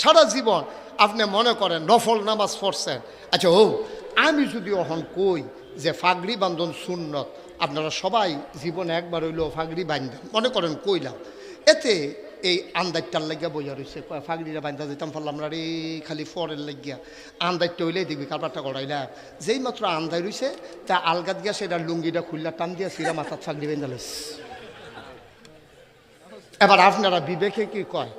সারা জীবন আপনি মনে করেন নফল নামাজ পড়ছেন। আচ্ছা ও, আমি যদি অহন কই যে ফাগড়ি বান্ধন সুন্নত, আপনারা সবাই জীবনে একবার হইলেও ফাগড়ি বান্ধেন, মনে করেন কইলাম। এতে এই আন্দাজটার লাগিয়া বইয়া রয়েছে ফাগড়িরা বান্ধা যেতাম না রে, খালি ফরের লাগিয়া। আন্দাজটা হইলেই দেখবি, কারবারটা করাইলাম যেই মাত্র আন্দাই রয়েছে তা আলগাত গিয়া সেটা লুঙ্গিটা খুললা, টান দিয়া সিরা মাথার ফাগড়ি বেঁধে এবার আপনারা বিবেকে কি কয়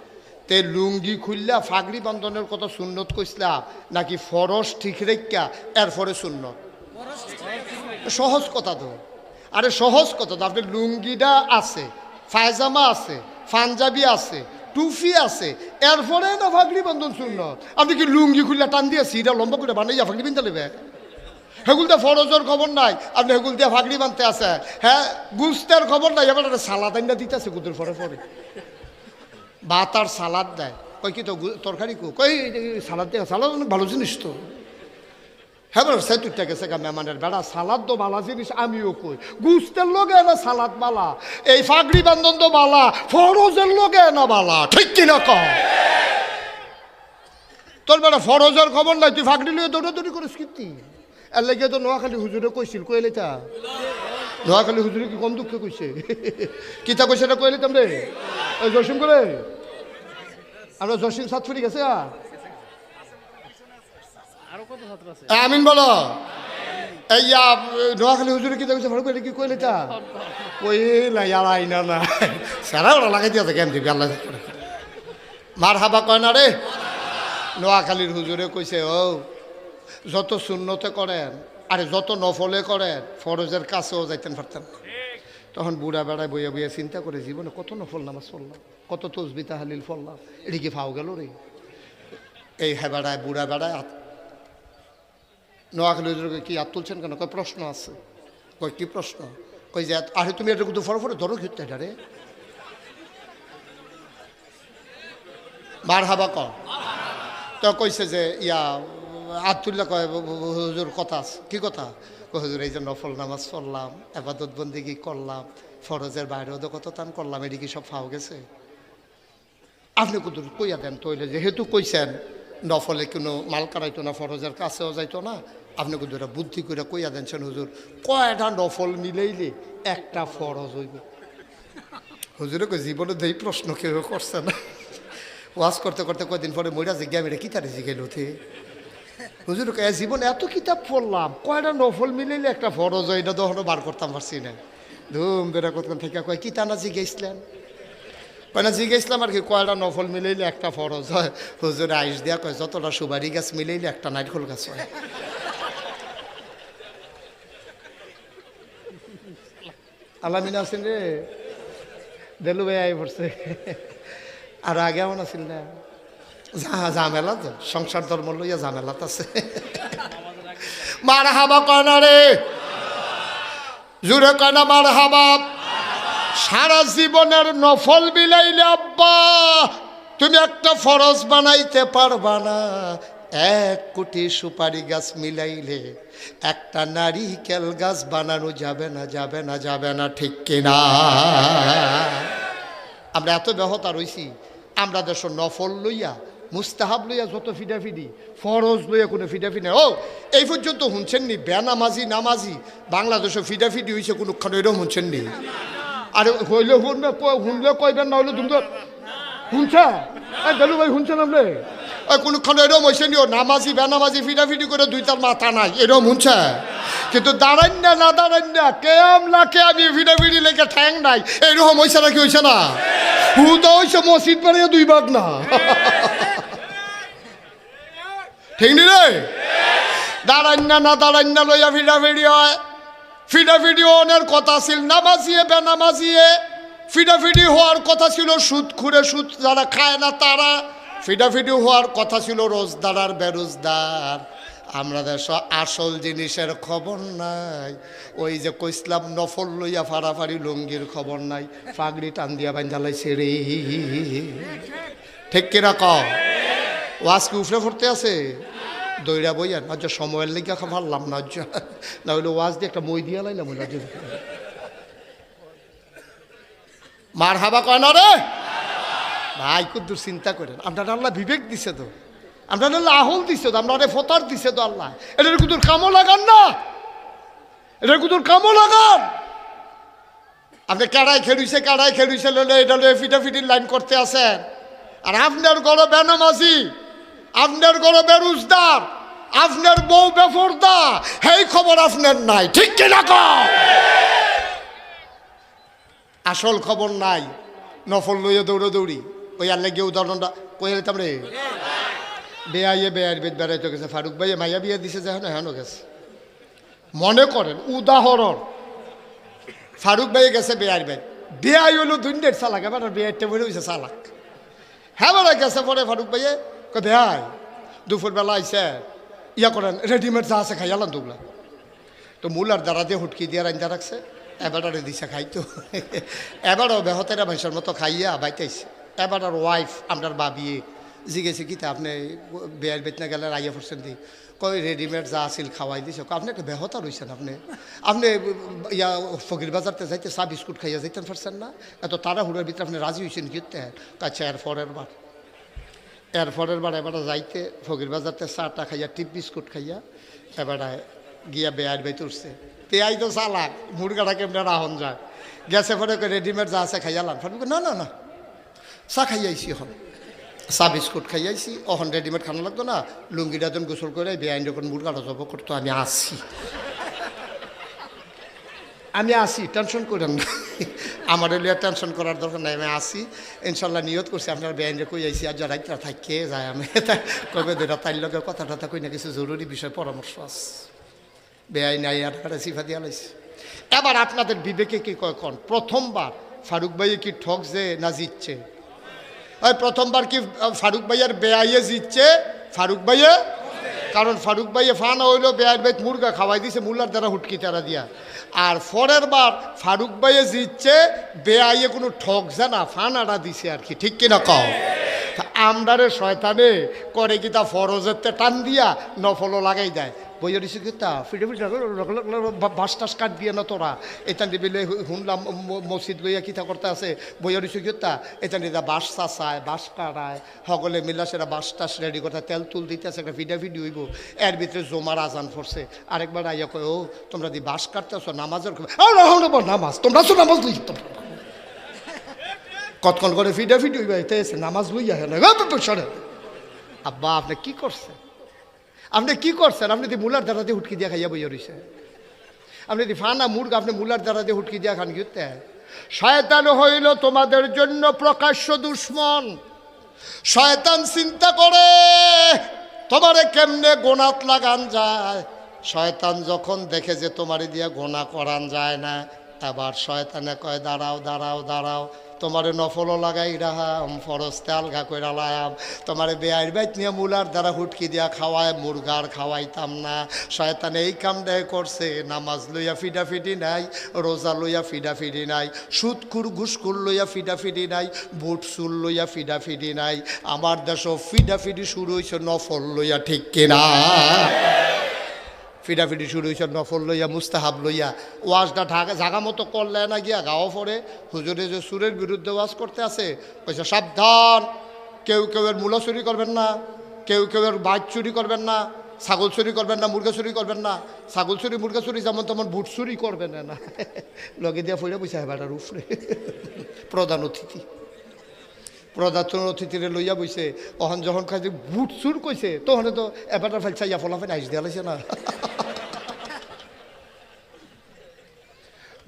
তে লুঙ্গি খুললা, ফাগড়ি বন্ধনের কথা সুন্নত কইসলাম নাকি ফরস ঠিক রেখা এরপরে সুন্নত? সহজ কথা তো। আরে সহজ কথা তো আপনার লুঙ্গিটা আছে ফায়জামা আছে, পাঞ্জাবি আছে টুফি আছে, এরপরে না ফাগড়ি বন্ধন সুন্নত? আপনি কি লুঙ্গি খুললা টান দিয়ে সিটা লম্বা করে বানাইয়া ফাগড়ি বিনতে নেবে হেগুলতে ফরজের খবর নাই, আপনি হেগুল দিয়ে ফাগড়ি বানতে আছে হ্যাঁ গুস্তের খবর নাই, এবার একটা সালাদ আইনা দিতেছে গুদের ফরে ফরে। ভাত আর সালাদ দেয়। কই কি তো তরকারি কো? কই সালাদ দেয়, সালাদ অনেক ভালো জিনিস তো। হ্যাঁ সে তুইটা গেছে গা মেহমানের বেড়া। সালাদ তো বালা জিনিস, আমিও কই। গুস্তের লোকে না সালাদ বালা। এই ফাগড়ি বান্ধন তো বালা, ফরজের লোকে না বালা। ঠিক কিনা কম তোর বেড়া ফরজের খবর নাই, তুই ফাগড়ি লিয়ে দৌড়াদৌড়ি করিস কীর্তি এর লেগে তো নোয়াখালী হুজুরে কইছিল, কইলে তা? নোয়াখালী হুজুরে কি কম দুঃখে কইছে? কিতা কইছে এটা কইলে তোমরে? ওই জসিম করে আমরা জসিম সাতফুরি গেছে আ? আমিন বলো। নোয়াখালী হুজুরে কি কইলে তা কইলা ইয়ালা আইনা না সারা ওরা লাগাই দিয়া কেন দিবি? আল্লাহ মার হাবা কয় না রে? নোয়াখালীর হুজুরে কইছে ও যত শূন্যতে করেন আরে যত নফলে করেন ফরজের কাছেও যাইতেন পারতেন না। তখন বুড়া বেড়ায় বইয়া বইয়া চিন্তা করে জীবনে কত নফল নামাজ পড়লাম, কত তসবিতা হালিল পড়লাম, এটি কি ফাও গেল রে? এই হ্যাঁ বেড়ায়, বুড়া বেড়ায় আত- নোয়াখালী কি হাত তুলছেন কেন? কয় প্রশ্ন আছে। কয় কি প্রশ্ন? কই যে আরে তুমি এটা কিন্তু ফরে ফরে ধরো ঘিরতে এটা রে? মার হাবা কর তো কইছে যে ইয়া আবদুল্লাহ কয় "ব- ব- ব- হুজুর কথা আছে। কি কথা? হুজুর, এই যে নফল নামাজ পড়লাম, আবাদত বন্দিগি করলাম, ফরজের বাইরেও তো কত টান করলাম, এটি কি সব ফাও গেছে? আপনি কুদুর কইয়া দেন তৈলে যেহেতু কইছেন, নফলে কোনো মাল কারাইতো না, ফরজের কাছেও যাইতো না, আপনি কুদুর বুদ্ধি করে কইয়া দেনছেন হুজুর, কয়টা নফল মিলাইলে একটা ফরজ হইব? হুজুরে কই জীবনে দেই প্রশ্ন কেউ করছে না। ওয়াজ করতে করতে কয়দিন পরে মইরা জিজ্ঞা মেরে কি তারে জিগাইল থে হুজুর জীবনে এত কিতাব পড়লাম, কয়টা নফল মিলাইলে একটা ফরজ হয়, এটা তখনও বার করতাম পারছি না। ধুম বেড়া কতক্ষণ থেকে কয়, কি টানা জিজ্ঞাসলেন? কয়না জিজ্ঞাসলাম আর কি, কয়টা নফল মিলাইলে একটা ফরজ হয়? হুজুর আইস দিয়া কয়, যতটা সুবারি গাছ মিলাইলে একটা নাইটকল গাছ হয়। আলামিন আছেন রে? দেলু ভাই আই পড়ছে। আর আগে এমন আছিল না? ঝামেলা তো সংসার ধর্ম লইয়া ঝামেলাত আছে। মার হাবা কয়না রে? জুড়ে কয়না মার হাবা সারা জীবনের নফল বিলাইলে আব্বা, তুমি একটা ফরজ বানাইতে পারবা না। এক কোটি সুপারি গাছ মিলাইলে একটা নারিকেল গাছ বানানো যাবে না যাবে না যাবে না, ঠিক কিনা? আমরা এত ব্যাহতা রইছি আমরা দেশ নফল লইয়া মুস্তাহাব লইয়া যত ফিডাফিডি, ফরজ লইয়া কোনো ফিডাফিডি ও, এই পর্যন্ত শুনছেন নি? বেনামাজি, নামাজি, বাংলাদেশে ফিডাফিডি হয়েছে কোনোক্ষণ এরকম শুনছেন নি? আরে, হইলে শুনবে শুনলে কইবেন না হইলে তুমি শুনছা? বেলু ভাই, শুনছেন আপনি? কোনোক্ষণ এরকম হয়েছে নি? ও, নামাজি, বেনামাজি, ফিডাফিডি করে দুই তার মাথা নাই এরকম শুনছে? কিন্তু দাঁড়ান না না দাঁড়ান না কেম লাখে আমি ফিডাফিডি লেগে ঠ্যাং নাই এইরকম হয়েছে নাকি হয়েছে না? হুদা হয়েছে মসজিদ বানিয়ে দুই ভাগ না। ঠিক নি রে? দাঁড়ান না না দাঁড়ান না লইয়া ফিডাফিডি হয় ফিডাফিডি হওয়ার কথা ছিল নামাজিয়ে বেনামাজিয়ে ফিডাফিডি হওয়ার কথা ছিল, সুদ খুঁড়ে সুদ যারা খায় না তারা। ফিডাফিডি হওয়ার কথা ছিল, রোজদার আর বেরোজদার। আমরা দেশ, আসল জিনিসের খবর নাই। ওই যে কইসলাম, নফল লইয়া ফাড়াফাড়ি, লুঙ্গির খবর নাই। পাগড়ি টান দিয়া বাঞ্জালাইছে রে। ঠিক ওয়াজ কি উফরে পড়তে আছে? দইরা বইয়া না যে সময়ের লেগে পারলাম না না হইলে ওয়াজ দিয়ে একটা মই দিয়া লাইলাম ওই রাজ্যে মার হাবা কয় না রে? ভাই কুদ্দুর চিন্তা করেন। আপনার আল্লাহ বিবেক দিছে তো। আপনার আল্লাহ আহল দিছে তো। আপনার ফতার দিছে তো আল্লাহ। এটার কুদুর কামও লাগান না। এটার কুদুর কামও লাগান। আপনি কাড়াই খেলুইছে কাড়াই খেলুইছে ললে এটা লয়ে ফিটাফিটির লাইন করতে আসেন আর আপনার গড় বেনমাজি। আপনার গড় বেরুজদার আপনার বউ বেফরদা, সেই খবর আপনার নাই, ঠিক কিনা? আসল খবর নাই, নফল লইয়া দৌড়ে দৌড়ি। ওই আল্লাহ গিয়ে উদাহরণটা কই যেতাম রে? বেয়াইয়ে বেয়ার বেদ বেড়াইতে গেছে, ফারুক ভাইয়ে মাইয়া বিয়া দিছে যে হ্যাঁ হ্যাঁ গেছে। মনে করেন, উদাহরণ। ফারুক ভাই গেছে বেয়ার বেদ বেয়াই হলো দুইন্ডের চালাক, এবার বেয়ারটা বলে হয়েছে চালাক। হ্যাঁ বেড়া গেছে পরে ফারুক ভাইয়ে কয় বেয়াই দুপুরবেলা আইসে ইয়া করেন রেডিমেড যা আছে খাইয়ালাম দুগুলা তো মূলার দ্বারা দিয়ে হুটকি দিয়ে রান্না রাখছে এবারে দিছে খাইতো এবারও বেহতেরা ভাইসের মতো খাইয়া বাইতেছে এবার আর ওয়াইফ আপনার বাবিয়ে জিগেছে কি তা আপনি বেয়ার বেতনা গেলে রাইয়া পড়ছেন দি কই রেডিমেড যা আছিল খাওয়াই দিছে আপনি একটা বেহতা রয়েছেন আপনি আপনি ইয়া ফকির বাজারতে যাইতে চা বিস্কুট খাইয়া যাইতেন পারছেন না এত তাড়াহুড়োর ভিতরে আপনি রাজি হয়েছেন কি আচ্ছা এর পরের বার এর পরের বার এবার যাইতে ফকির বাজারতে চাটা খাইয়া, টিপ বিস্কুট খাইয়া এবার গিয়া বেয়ার বেত উঠছে। তেয়াই তো চালাক, মুরগাটা কেমনে রাহন যায়? গেছে পরে রেডিমেড যা আছে খাইয়ালাম। ফাটু না না না, চা খাইয়াইছি এখন। চা বিস্কুট খাইয়াইছি অহন রেডিমেড খানা লাগতো না, লুঙ্গিটা যখন গোসল করে বেআইন যখন মুরগাটা জব করতো, আমি আসি। আমি আসি, টেনশন করেন না। আমার লিয়া টেনশন করার দরকার নাই, আমি আসি ইনশাল্লাহ নিয়ত করছি, আপনার বেআইনে কই আইসি আর যারা থাকিয়ে যায়, আমি কবে দুটা তাইর লগে কথা টথা কই না কিছু জরুরি বিষয়, পরামর্শ আছে। বেআইন নাই আর একটা সিফা দিয়া লাইছে। এবার আপনাদের বিবেকে কি কয় কন? প্রথমবার ফারুক ভাই কি ঠকছে না জিতছে? ওই প্রথমবার কি ফারুক ভাইয়ের বেআইয়ে জিতছে? ফারুক ভাইয়ে? কারণ ফারুক ভাইয়ে ফান হইল বেআইর ভাই মুরগা খাওয়াই দিছে, মুলার দ্বারা হুটকি তারা দিয়া। আর পরের বার ফারুক ভাইয়ে জিতছে, বেআইয়ে কোনো ঠকছে না ফান আড়া দিছে আর কি, ঠিক কিনা কও? আমরারে শয়তানে করে কি তা ফরজের টান দিয়া নফলও লাগাই দেয়। বইয়া দিছে কি তা ফিটে বাস টাস কাট দিয়ে না তোরা। এতান দিবিলে শুনলাম মসজিদ লইয়া কিতা করতে আছে? বইয়া দিছে কি তা। এতান দিদা বাস চাচায় বাস কাটায় সকলে মিলা সেটা বাস টাস রেডি করতে তেল তুল দিতেছে একটা ভিডিও ভিডিও হইব। এর ভিতরে জমার আজান পড়ছে। আরেকবার আইয়া কয় ও তোমরা দি বাস কাটতেছো নামাজের খবর "আ, রাহো নামাজ তোমরা তো নামাজ লই তোমরা। কতক্ষণ করে ফিডা ফিডি হইতে এসে নামাজ লইয়া হেন আব্বা আপনি কি করছেন? আপনি কি করছেন? আপনি যদি মুলার দিয়ে হুটকি দিয়া খাইয়া বইয়া রইছে। আপনি যদি ফানা মুরগা, আপনি মুলার দিয়ে হুটকি দিয়া খান গিয়ে শয়তান হইল তোমাদের জন্য প্রকাশ্য দুশ্মন। শয়তান চিন্তা করে, তোমারে কেমনে গোনাত লাগান যায়? শয়তান যখন দেখে যে তোমারে দিয়ে গোনা করান যায় না, এবার শয়তানে কয়, দাঁড়াও দাঁড়াও দাঁড়াও। তোমারে নফলও লাগাই রাহাম ফরস্তে আলগা কইরা লায়াম। তোমারে বেআইর বাইত নিয়ে মুলার দ্বারা হুটকি দিয়া খাওয়ায়, মুরগার খাওয়াইতাম না। শয়তান এই কামটাই করছে, নামাজ লইয়া ফিডাফিডি নাই, রোজা লইয়া ফিডাফিডি নাই সুদকুর ঘুসকুর লইয়া ফিডাফিডি নাই, বুট চুল লইয়া ফিডাফিডি নাই। আমার দেশ ফিডাফিডি শুরু হয়েছে নফল লইয়া ঠিক কিনা। ফিডাফিডি শুরু হয়েছে, নফল লইয়া, মুস্তাহাব লইয়া। ওয়াজটা ঢাকা জাগা মতো করলে না গিয়া গাও পরে হুজুরে যে সুরের বিরুদ্ধে ওয়াজ করতে আছে, কইছে, সাবধান। কেউ কেউ এর মূলা চুরি করবেন না। কেউ কেউ এর বাইক চুরি করবেন না। ছাগল চুরি করবেন না, মুরগা চুরি করবেন না। ছাগল চুরি, মুরগা চুরি যেমন তেমন বুট চুরি করবেন না। লগে দিয়া ফুলে পয়সা হেবাটার উফরে প্রধান অতিথি। প্রধান অতিথিরে লইয়া বইছে, অহন যখন খাইছে, বুট চুর কইছে তখন তো এবারটা ফেলছে ইয়া ফলাফেন, আইস দিয়া লাইছে না।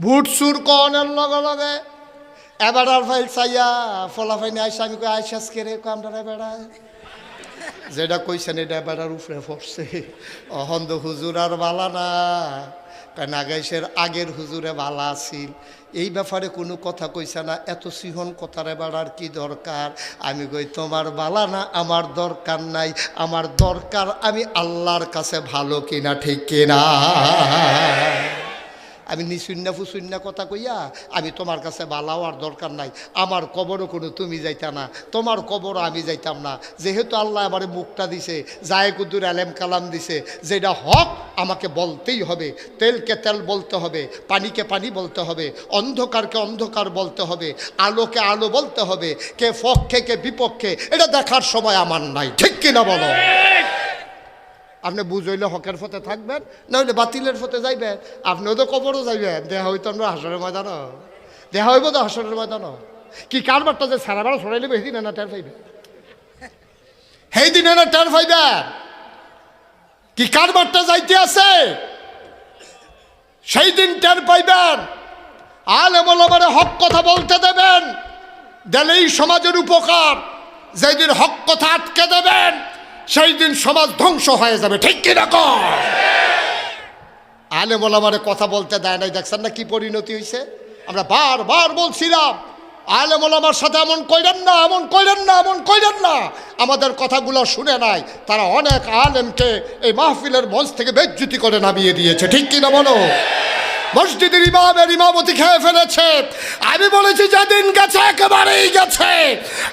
বুট চুর কনের লগে লগে। এবার আর ফাইল চাইয়া ফলাফাইনি আইসা, আমি কই আইসাস কে রে কামটারে বেড়ায় যেটা কইছেন, এটা বেড়ার উপরে পড়ছে। অহন্দ হুজুর আর বালা না। কারণ আগাইশের আগের হুজুরে বালা আছিল। এই ব্যাপারে কোনো কথা কইছে না। এত সিহন কথারে বেড়ার কি দরকার? আমি কই, তোমার বালা না, আমার দরকার নাই। আমার দরকার আমি আল্লাহর কাছে ভালো কিনা, ঠিক কিনা? আমি নিশুন্না ফুসুন্না কথা কইয়া আমি তোমার কাছে বালাও আর দরকার নাই। আমার কবরও কোনো তুমি যাইতা না, তোমার কবরও আমি যাইতাম না। যেহেতু আল্লাহ আমার মুখটা দিছে জায়ে কুদ্দুর আলেম কালাম দিছে, যেটা হক আমাকে বলতেই হবে, তেলকে তেল বলতে হবে, পানিকে পানি বলতে হবে, অন্ধকারকে অন্ধকার বলতে হবে, আলোকে আলো বলতে হবে, কে পক্ষে কে বিপক্ষে, এটা দেখার সময় আমার নাই। ঠিক কিনা বলো? আপনি বুঝইলে হকের পথে থাকবেন না হইলে বাতিলের পথে যাইবেন। আপনিও তো কবরও যাইবেন। দেহা হইতো আমরা হাসরের ময়দান দেহা হইব তো হাসরের ময়দান কি কারবারটা যে সারা বেড়া সরাইলে বেশি না টের পাইবে? সেই দিনে না টের পাইবেন কি কারবারটা যাইতে আছে? সেই দিন টের পাইবেন। আলে বলবারে হক কথা বলতে দেবেন। দেলেই সমাজের উপকার। যেদিন হক কথা আটকে দেবেন সেই দিন সমাজ ধ্বংস হয়ে যাবে, ঠিক কি রকম আলে বলামারে কথা বলতে দেয় নাই, দেখছেন না কি পরিণতি হয়েছে আমরা বারবার বলছিলাম আলে মোলামার সাথে এমন কইলেন না, এমন কইলেন না, এমন কইলেন না। আমাদের কথাগুলো শুনে নাই, তারা অনেক আলেমকে এই মাহফিলের মঞ্চ থেকে বেজ্জুতি করে নামিয়ে দিয়েছে, ঠিক কিনা বলো? মসজিদের ইমামের ইমামতি খেয়ে ফেলেছে। আমি বলেছি, যেদিন গেছে একেবারেই গেছে।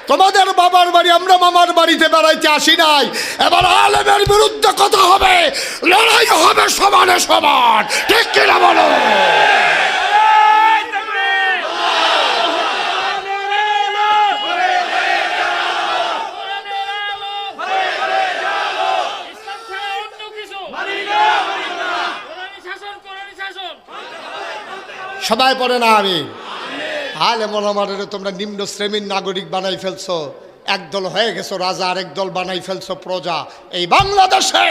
তোমাদের বাবার বাড়ি, আমরা মামার বাড়িতে বেড়াইতে আসি নাই। এবার আলেমের বিরুদ্ধে কথা হবে, লড়াই হবে সমানে সমান। ঠিক কিনা বলো? সবাই পড়ে না আমি? আলে মোলামারের তোমরা নিম্ন শ্রেণির নাগরিক বানাই ফেলছো। একদল হয়ে গেছো রাজা আর একদল বানাই ফেলছো প্রজা। এই বাংলাদেশে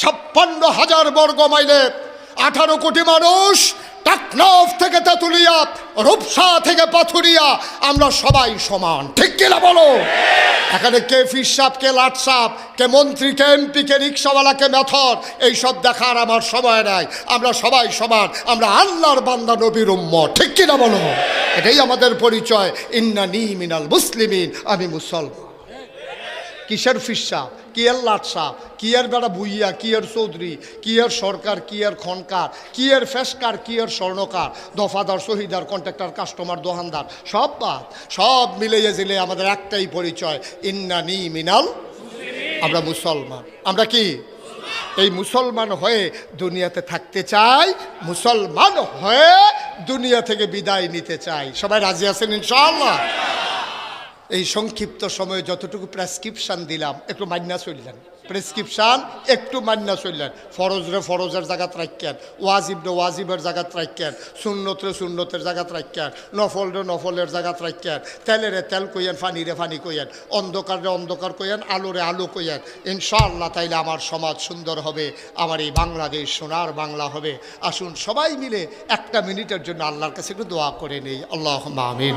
ছাপ্পান্ন হাজার বর্গ মাইলে আঠারো কোটি মানুষ টাকনাফ থেকে তেঁতুলিয়া রূপসা থেকে পাথুরিয়া, আমরা সবাই সমান। ঠিক কিনা বলো? এখানে কে ফির সাপ, কে লাট সাপ, কে মন্ত্রী, কে এমপি, কে রিক্সাওয়ালা, কে মেথর, এইসব দেখার আমার সময় নাই। আমরা সবাই সমান, আমরা আল্লাহর বান্দা, নবীর উম্ম ঠিক কিনা বলো? এটাই আমাদের পরিচয়। ইন্না নি মিনাল মুসলিমিন, আমি মুসলমান। কিসের ফিসা কি এর লাটসা? কি এর বেড়া বুইয়া? কি এর চৌধুরী? কি এর সরকার? কি এর খনকার? কি এর ফেসকার? কি এর স্বর্ণকার? দফাদার শহীদার কন্ট্রাক্টর, কাস্টমার দোকানদার সব বাদ। সব মিলিয়ে জিলে আমাদের একটাই পরিচয় ইন্নানি মিনাল আমরা মুসলমান। আমরা কি? এই মুসলমান হয়ে দুনিয়াতে থাকতে চাই, মুসলমান হয়ে দুনিয়া থেকে বিদায় নিতে চাই। সবাই রাজি আছেন ইনশাআল্লাহ? এই সংক্ষিপ্ত সময়ে যতটুকু প্রেসক্রিপশান দিলাম, একটু মান্না চললেন। প্রেসক্রিপশান একটু মান্না চললেন। ফরজরে ফরজের জায়গাত রাখেন ওয়াজিবরে ওয়াজিবের জায়গাত রাখেন সুন্নতরে সুন্নতের জায়গাত রাখেন নফলরে নফলের জায়গাত রাখেন তেলেরে তেল কইয়েন ফানিরে ফানি কইয়েন, অন্ধকারে অন্ধকার কইয়েন আলোরে আলো কইয়েন। ইনশাআল্লাহ তাইলে আমার সমাজ সুন্দর হবে, আমার এই বাংলাদেশ সোনার বাংলা হবে। আসুন সবাই মিলে একটা মিনিটের জন্য আল্লাহর কাছে একটু দোয়া করে নেই। আল্লাহ আমিন।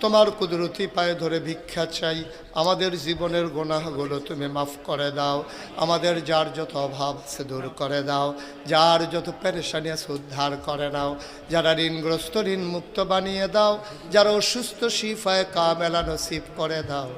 তোমার কুদরতি পায়ে ধরে ভিক্ষা চাই। আমাদের জীবনের গোনাহগুলো তুমি মাফ করে দাও। আমাদের যার যত অভাব, সে দূর করে দাও। যার যত পেরেশানি আছে উদ্ধার করে নাও। যারা ঋণগ্রস্ত ঋণ মুক্ত বানিয়ে দাও। যারা অসুস্থ, শিফায় কামেলা নসিব করে দাও।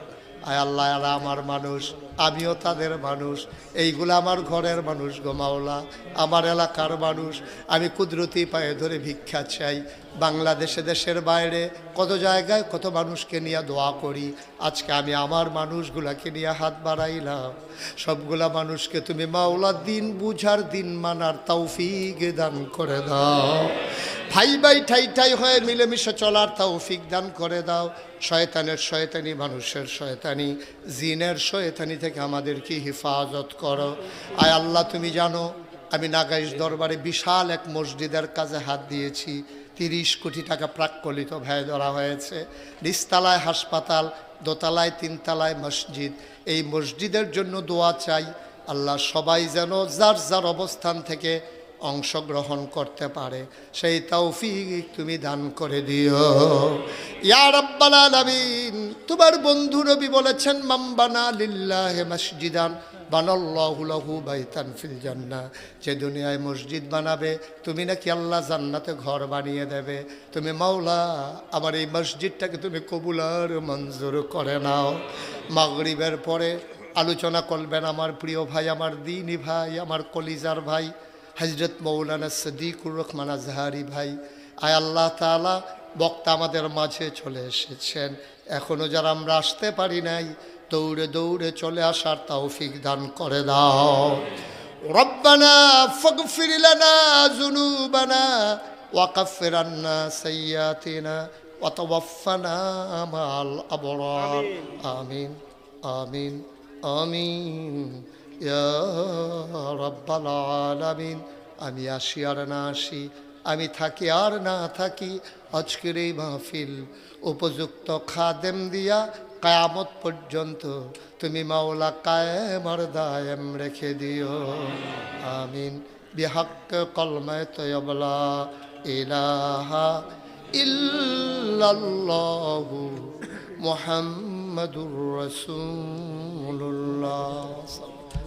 আয় আল্লাহ, এরা আমার মানুষ, আমিও তাদের মানুষ। এইগুলো আমার ঘরের মানুষ গোমাওলা আমার এলাকার মানুষ। আমি কুদরতি পায়ে ধরে ভিক্ষা চাই। বাংলাদেশে, দেশের বাইরে কত জায়গায় কত মানুষকে নিয়ে দোয়া করি। আজকে আমি আমার মানুষগুলাকে নিয়ে হাত বাড়াইলাম। সবগুলা মানুষকে তুমি মাওলা দিন বুঝার, দিন মানার তৌফিক দান করে দাও। ভাই ভাই, ঠাই ঠাই হয়ে মিলেমিশে চলার তৌফিক দান করে দাও। শয়তানের শয়তানি, মানুষের শয়তানি, জিনের শয়তানি থেকে আমাদেরকে হেফাজত করো? আয় আল্লাহ, তুমি জানো, আমি নাগাইশ দরবারে বিশাল এক মসজিদের কাজে হাত দিয়েছি। তিরিশ কোটি টাকা প্রাক্কলিত ব্যয় ধরা হয়েছে। নিচতলায় হাসপাতাল, দোতলায় তিনতলায় মসজিদ। এই মসজিদের জন্য দোয়া চাই। আল্লাহ সবাই যেন যার যার অবস্থান থেকে অংশগ্রহণ করতে পারে। সেই তৌফিক তুমি দান করে দিও। ইয়া রাব্বাল আলামিন, তোমার বন্ধু নবী বলেছেন মাম্বানা লিল্লাহি মসজিদান, বানাল্লাহু লাহু বাইতান ফিল জান্না যে দুনিয়ায় মসজিদ বানাবে, তুমি নাকি আল্লাহ জান্নাতে ঘর বানিয়ে দেবে। তুমি মাওলা, আমার এই মসজিদটাকে তুমি কবুলার মঞ্জুর করে নাও। মাগরিবের পরে আলোচনা করবেন আমার প্রিয় ভাই, আমার দিনী ভাই, আমার কলিজার ভাই। হজরত মৌলানা সদিকুর রহমান আজহারি ভাই আয় আল্লাহ তালা বক্তা আমাদের মাঝে চলে এসেছেন। এখনও যারা আমরা আসতে পারি নাই দৌড়ে দৌড়ে চলে আসার তৌফিক দান করে দাও। আমিন আমিন আমিন। রব্বাল আলামিন, আমি আসি আর না আসি, আমি থাকি আর না থাকি, আজকের এই মাহফিল উপযুক্ত খাদেম দিয়া কায়ামত পর্যন্ত তুমি মাওলা কায়েমার দায়েম রেখে দিও। আমিন। বিহাক্ক কলমায় তয়বলা, ইলাহা ইল্লাল্লাহু মুহাম্মাদুর রাসূলুল্লাহ।